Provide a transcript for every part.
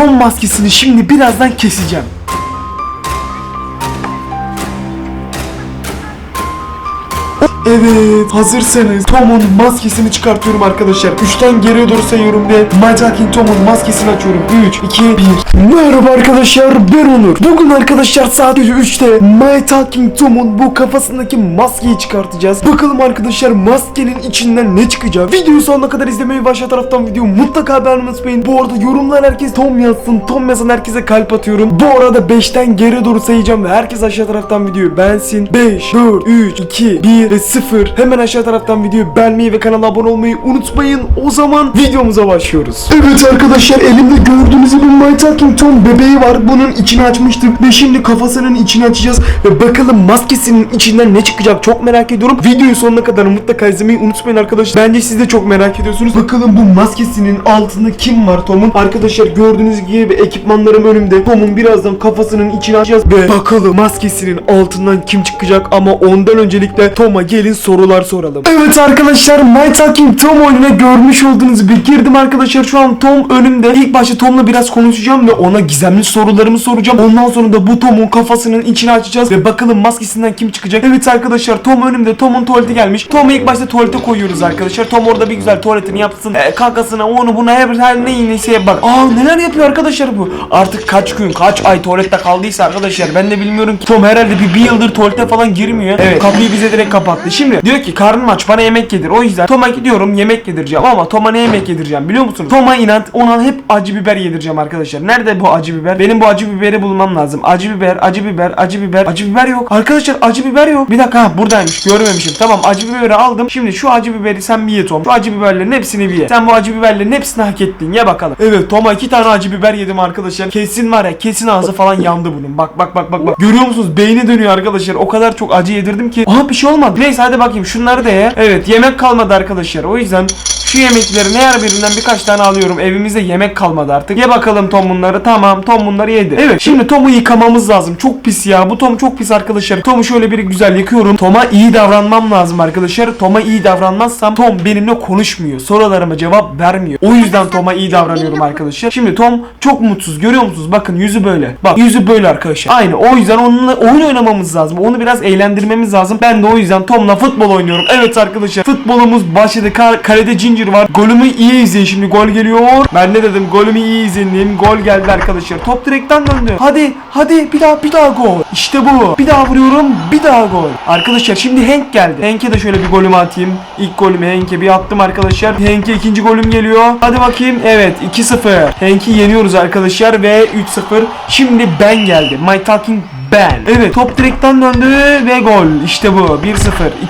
Tom maskesini şimdi birazdan keseceğim. Evet hazırsanız Tom'un maskesini çıkartıyorum arkadaşlar. Üçten geriye doğru sayıyorum ve My Talking Tom'un maskesini açıyorum. 3, 2, 1. Merhaba arkadaşlar ben Onur. Bugün arkadaşlar saat gece 3'te My Talking Tom'un bu kafasındaki maskeyi çıkartacağız. Bakalım arkadaşlar maskenin içinden ne çıkacak. Videoyu sonuna kadar izlemeyi ve taraftan videoyu mutlaka beğenmeyi unutmayın. Bu arada yorumlar herkes Tom yazsın. Tom yazan herkese kalp atıyorum. Bu arada 5'ten geri doğru sayacağım ve herkes aşağı taraftan videoyu beğensin. 5, 4, 3, 2, 1 ve 0. Hemen aşağı taraftan videoyu beğenmeyi ve kanala abone olmayı unutmayın. O zaman videomuza başlıyoruz. Evet arkadaşlar elimde gördüğünüz gibi My Talking Tom bebeği var. Bunun içini açmıştık ve şimdi kafasının içini açacağız ve bakalım maskesinin içinden ne çıkacak çok merak ediyorum. Videoyu sonuna kadar mutlaka izlemeyi unutmayın arkadaşlar. Bence siz de çok merak ediyorsunuz. Bakalım bu maskesinin altında kim var Tom'un? Arkadaşlar gördüğünüz gibi ekipmanlarım önümde. Tom'un birazdan kafasının içini açacağız ve bakalım maskesinin altından kim çıkacak ama ondan öncelikle Tom'a gelin sorular soralım. Evet arkadaşlar My Talking Tom oyununa görmüş olduğunuz gibi girdim arkadaşlar. Şu an Tom önümde. İlk başta Tom'la biraz konuşacağım ve ona gizemli sorularımı soracağım. Ondan sonra da bu Tom'un kafasının içini açacağız ve bakalım maskesinden kim çıkacak. Evet arkadaşlar Tom önümde. Tom'un tuvaleti gelmiş. Tom'u ilk başta tuvalete koyuyoruz arkadaşlar. Tom orada bir güzel tuvaletini yapsın. E, kakasına onu buna her, her ne neyse bak. Aa neler yapıyor arkadaşlar bu. Artık kaç gün kaç ay tuvalette kaldıysa arkadaşlar ben de bilmiyorum ki. Tom herhalde bir, bir yıldır tuvalete falan girmiyor. Evet kapıyı bize direkt kapattı. Şimdi diyor ki karnım aç bana yemek yedir. O yüzden Tom'a gidiyorum yemek yedireceğim ama Tom'a ne yemek yedireceğim biliyor musunuz? Tom'a inat ona hep acı biber yedireceğim arkadaşlar. Nerede bu acı biber? Benim bu acı biberi bulmam lazım. Acı biber, acı biber, acı biber. Acı biber yok. Arkadaşlar acı biber yok. Bir dakika ha buradaymış görmemişim. Tamam acı biberi aldım. Şimdi şu acı biberi sen bir ye Tom. Şu acı biberlerin hepsini bir ye. Sen bu acı biberlerin hepsini hak ettin. Ye bakalım. Evet Tom'a iki tane acı biber yedim arkadaşlar. Kesin var ya kesin ağzı falan yandı bunun. Bak bak bak bak bak. Görüyor musunuz? Beyni dönüyor arkadaşlar. O kadar çok acı yedirdim ki. Aha bir şey olmadı. Neyse hadi bakayım şunları da ye. Evet yemek kalmadı arkadaşlar. O yüzden şu yemeklerin her birinden birkaç tane alıyorum. Evimizde yemek kalmadı artık. Ye bakalım Tom bunları. Tamam Tom bunları yedi. Evet şimdi Tom'u yıkamamız lazım. Çok pis ya. Bu Tom çok pis arkadaşlar. Tom'u şöyle bir güzel yıkıyorum. Tom'a iyi davranmam lazım arkadaşlar. Tom'a iyi davranmazsam Tom benimle konuşmuyor. Sorularıma cevap vermiyor. O yüzden Tom'a iyi davranıyorum arkadaşlar. Şimdi Tom çok mutsuz. Görüyor musunuz? Bakın yüzü böyle. Bak yüzü böyle arkadaşlar. Aynı. O yüzden onunla oyun oynamamız lazım. Onu biraz eğlendirmemiz lazım. Ben de o yüzden Tom'la futbol oynuyorum. Evet arkadaşlar. Futbolumuz başladı. Ka- kalede Ginger var. Golümü iyi izleyin şimdi. Gol geliyor. Ben ne dedim? Golümü iyi izleyin. Gol geldi arkadaşlar. Top direkten döndü. Hadi. Hadi. Bir daha bir daha gol. İşte bu. Bir daha vuruyorum. Bir daha gol. Arkadaşlar şimdi Hank geldi. Hank'e de şöyle bir golümü atayım. İlk golümü Hank'e bir attım arkadaşlar. Hank'e ikinci golüm geliyor. Hadi bakayım. Evet 2-0. Hank'i yeniyoruz arkadaşlar ve 3-0. Şimdi ben geldim. My talking ben. Evet top direkten döndü ve gol. İşte bu. 1-0.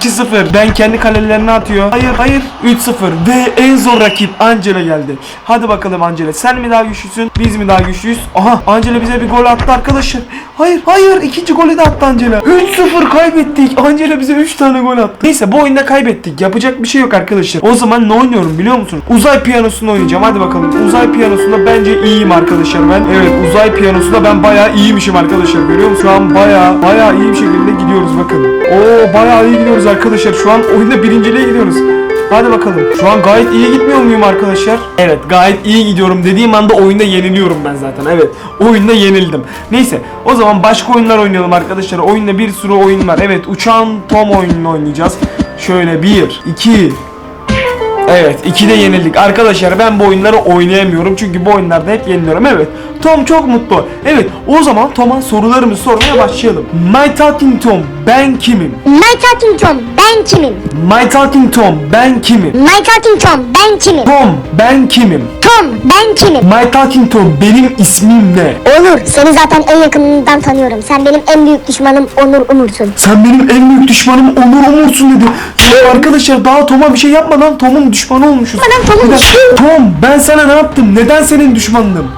2-0. Ben kendi kalelerine atıyor. Hayır hayır. 3-0 ve en zor rakip Angela geldi. Hadi bakalım Angela. Sen mi daha güçlüsün? Biz mi daha güçlüyüz? Aha Angela bize bir gol attı arkadaşlar. Hayır hayır. ikinci golü de attı Angela. 3-0 kaybettik. Angela bize 3 tane gol attı. Neyse bu oyunda kaybettik. Yapacak bir şey yok arkadaşlar. O zaman ne oynuyorum biliyor musun? Uzay piyanosunu oynayacağım. Hadi bakalım. Uzay piyanosunda bence iyiyim arkadaşlar ben. Evet uzay piyanosunda ben bayağı iyiymişim arkadaşlar. Görüyor musun? Şu an bayağı bayağı iyi bir şekilde gidiyoruz bakın. Oo bayağı iyi gidiyoruz arkadaşlar. Şu an oyunda birinciliğe gidiyoruz. Hadi bakalım. Şu an gayet iyi gitmiyor muyum arkadaşlar? Evet gayet iyi gidiyorum dediğim anda oyunda yeniliyorum ben zaten. Evet oyunda yenildim. Neyse o zaman başka oyunlar oynayalım arkadaşlar. Oyunda bir sürü oyun var. Evet uçan Tom oyununu oynayacağız. Şöyle 1, 2, Evet ikide yenildik. Arkadaşlar ben bu oyunları oynayamıyorum. Çünkü bu oyunlarda hep yeniliyorum. Evet. Tom çok mutlu. Evet o zaman Tom'a sorularımızı sormaya başlayalım. My Talking Tom ben kimim? My Talking Tom ben kimim? My Talking Tom ben kimim? My Talking Tom ben kimim? Tom ben kimim? Tom ben kimim? My Talking Tom benim ismim ne? Onur seni zaten en yakınından tanıyorum. Sen benim en büyük düşmanım Onur Umursun. Sen benim en büyük düşmanım Onur Umursun dedi. Ya arkadaşlar daha Tom'a bir şey yapmadan Tom'un düşmanı olmuşuz. Bana Tom'un düşmanı- Tom ben sana ne yaptım? Neden senin düşmanınım?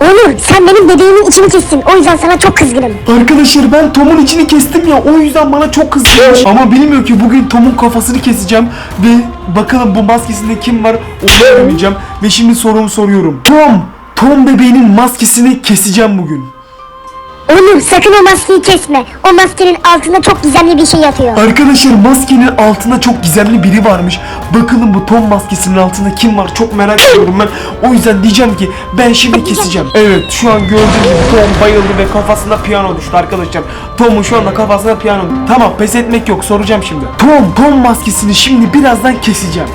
Onur sen benim dediğimin içini kestin. O yüzden sana çok kızgınım. Arkadaşlar ben Tom'un içini kestim ya o yüzden bana çok kızmış. Ama bilmiyor ki bugün Tom'un kafasını keseceğim ve bakalım bu maskesinde kim var onu öğreneceğim. Ve şimdi sorumu soruyorum. Tom, Tom bebeğinin maskesini keseceğim bugün. Onur sakın o maskeyi kesme. O maskenin altında çok gizemli bir şey yatıyor. Arkadaşlar maskenin altında çok gizemli biri varmış. Bakalım bu Tom maskesinin altında kim var çok merak ediyorum ben. O yüzden diyeceğim ki ben şimdi keseceğim. Evet şu an gördüğünüz gibi Tom bayıldı ve kafasında piyano düştü arkadaşlar. Tom'un şu anda kafasında piyano Tamam pes etmek yok soracağım şimdi. Tom, Tom maskesini şimdi birazdan keseceğim.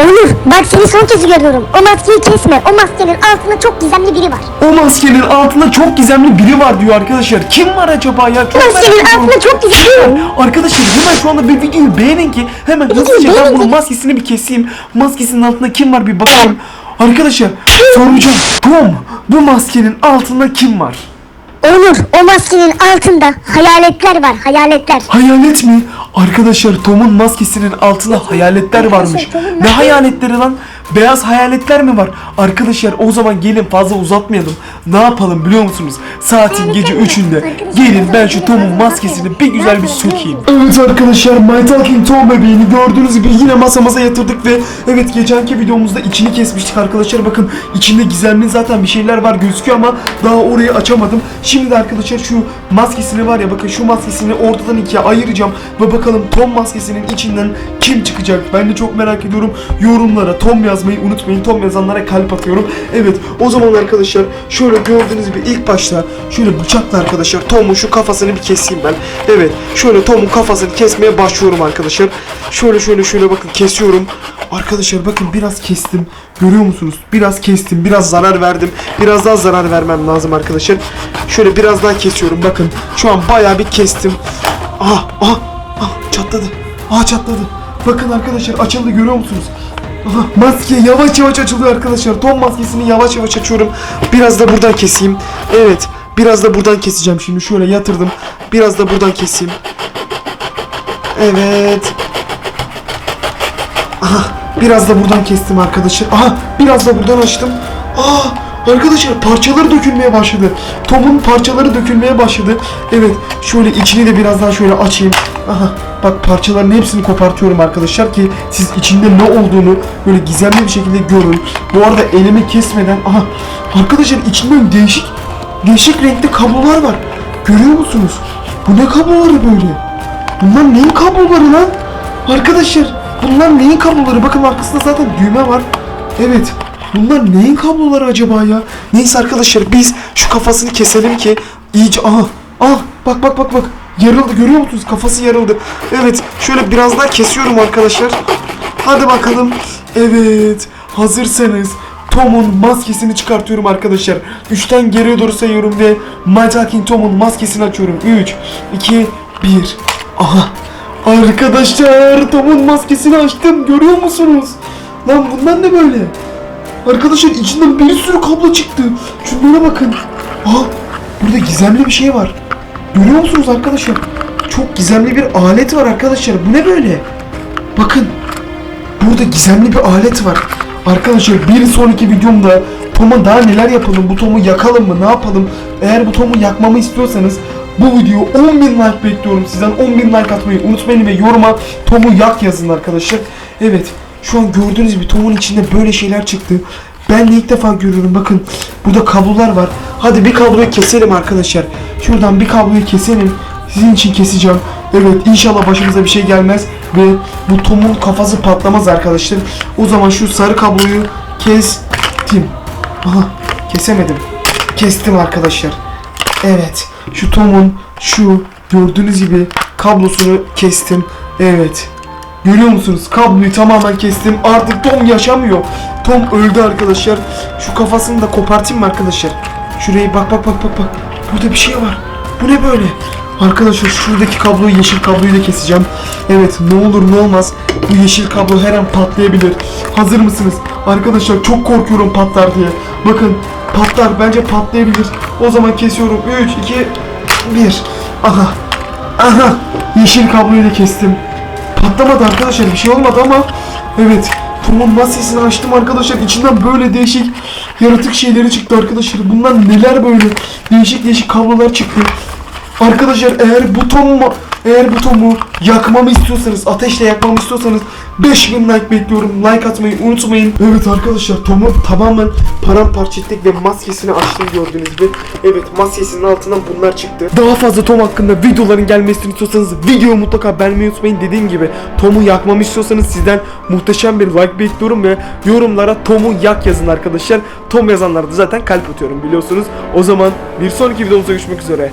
Onur bak seni son kez görüyorum. O maskeyi kesme. O maskenin altında çok gizemli biri var. O maskenin altında çok gizemli biri var diyor arkadaşlar. Kim var acaba ya? Çok merak Maskenin ediyorum. altında çok gizemli. Arkadaşlar hemen şu anda bir videoyu beğenin ki hemen hızlıca ben beğenin bunun ki- maskesini bir keseyim. Maskesinin altında kim var bir bakayım. Arkadaşlar soracağım. Tom bu maskenin altında kim var? Onur o maskenin altında hayaletler var. Hayaletler. Hayalet mi? Arkadaşlar Tom'un maskesinin altında hayaletler varmış. Ne hayaletleri lan? Beyaz hayaletler mi var? Arkadaşlar o zaman gelin fazla uzatmayalım. Ne yapalım biliyor musunuz? Saatin gece 3'ünde. Gelin ben şu Tom'un maskesini bir güzel bir sökeyim. Evet arkadaşlar My Talking Tom bebeğini gördüğünüz gibi yine masamıza yatırdık ve evet geçenki videomuzda içini kesmiştik arkadaşlar. Bakın içinde gizemli zaten bir şeyler var gözüküyor ama daha orayı açamadım. Şimdi de arkadaşlar şu maskesini var ya bakın şu maskesini ortadan ikiye ayıracağım ve bakalım Tom maskesinin içinden kim çıkacak? Ben de çok merak ediyorum. Yorumlara Tom yazmayı unutmayın. Tom yazanlara kalp atıyorum. Evet o zaman arkadaşlar şöyle gördüğünüz gibi ilk başta şöyle bıçakla arkadaşlar Tom'un şu kafasını bir keseyim ben. Evet şöyle Tom'un kafasını kesmeye başlıyorum arkadaşlar. Şöyle şöyle şöyle bakın kesiyorum. Arkadaşlar bakın biraz kestim. Görüyor musunuz? Biraz kestim. Biraz zarar verdim. Biraz daha zarar vermem lazım arkadaşlar. Şöyle biraz daha kesiyorum. Bakın şu an bayağı bir kestim. Ah ah ah çatladı. Ah çatladı. Bakın arkadaşlar açıldı görüyor musunuz? Maske yavaş yavaş açılıyor arkadaşlar. Tom maskesini yavaş yavaş açıyorum. Biraz da buradan keseyim. Evet. Biraz da buradan keseceğim şimdi. Şöyle yatırdım. Biraz da buradan keseyim. Evet. Aha, biraz da buradan kestim arkadaşlar. Aha, biraz da buradan açtım. Aa, arkadaşlar parçaları dökülmeye başladı. Tom'un parçaları dökülmeye başladı. Evet, şöyle içini de biraz daha şöyle açayım. Aha, bak parçaların hepsini kopartıyorum arkadaşlar ki siz içinde ne olduğunu böyle gizemli bir şekilde görün. Bu arada elimi kesmeden, aha, arkadaşlar içinden değişik, değişik renkli kablolar var. Görüyor musunuz? Bu ne kabloları böyle? Bunlar neyin kabloları lan? Arkadaşlar bunlar neyin kabloları? Bakın arkasında zaten düğme var. Evet. Bunlar neyin kabloları acaba ya? Neyse arkadaşlar biz şu kafasını keselim ki iyice aha ah bak bak bak bak yarıldı görüyor musunuz kafası yarıldı evet şöyle biraz daha kesiyorum arkadaşlar hadi bakalım evet hazırsanız Tom'un maskesini çıkartıyorum arkadaşlar. 3'ten geriye doğru sayıyorum ve My Talking Tom'un maskesini açıyorum. 3, 2, 1. Aha. Arkadaşlar Tom'un maskesini açtım. Görüyor musunuz? Lan bunlar ne böyle? Arkadaşlar içinden bir sürü kablo çıktı. Şunlara bakın. Aa, burada gizemli bir şey var. Görüyor musunuz arkadaşlar? Çok gizemli bir alet var arkadaşlar. Bu ne böyle? Bakın. Burada gizemli bir alet var. Arkadaşlar bir sonraki videomda Tom'a daha neler yapalım? Bu Tom'u yakalım mı? Ne yapalım? Eğer bu Tom'u yakmamı istiyorsanız bu videoya 10.000 like bekliyorum sizden. 10.000 like atmayı unutmayın ve yoruma Tom'u yak yazın arkadaşlar. Evet. Şu an gördüğünüz gibi Tom'un içinde böyle şeyler çıktı. Ben de ilk defa görüyorum. Bakın burada kablolar var. Hadi bir kabloyu keselim arkadaşlar. Şuradan bir kabloyu keselim. Sizin için keseceğim. Evet inşallah başımıza bir şey gelmez ve bu Tom'un kafası patlamaz arkadaşlar. O zaman şu sarı kabloyu kestim. Aha kesemedim. Kestim arkadaşlar. Evet şu Tom'un şu gördüğünüz gibi kablosunu kestim. Evet. Görüyor musunuz? Kabloyu tamamen kestim. Artık Tom yaşamıyor. Tom öldü arkadaşlar. Şu kafasını da kopartayım mı arkadaşlar? Şurayı bak bak bak bak bak. Burada bir şey var. Bu ne böyle? Arkadaşlar şuradaki kabloyu yeşil kabloyu da keseceğim. Evet ne olur ne olmaz. Bu yeşil kablo her an patlayabilir. Hazır mısınız? Arkadaşlar çok korkuyorum patlar diye. Bakın patlar bence patlayabilir. O zaman kesiyorum. 3, 2, 1. Aha. Aha. Yeşil kabloyu da kestim. Patlamadı arkadaşlar bir şey olmadı ama evet Tom'un maskesini açtım arkadaşlar. İçinden böyle değişik yaratık şeyleri çıktı arkadaşlar. Bunlar neler böyle? Değişik değişik kablolar çıktı Arkadaşlar eğer bu Tom'u eğer bu Tom'u yakmamı istiyorsanız ateşle yakmamı istiyorsanız 5000 like bekliyorum. Like atmayı unutmayın. Evet arkadaşlar Tom'u tamamen paramparça ettik ve maskesini açtım gördüğünüz gibi. Evet maskesinin altından bunlar çıktı. Daha fazla Tom hakkında videoların gelmesini istiyorsanız videoyu mutlaka beğenmeyi unutmayın. Dediğim gibi Tom'u yakmamı istiyorsanız sizden muhteşem bir like bekliyorum ve yorumlara Tom'u yak yazın arkadaşlar. Tom yazanlarda zaten kalp atıyorum biliyorsunuz. O zaman bir sonraki videomuzda görüşmek üzere.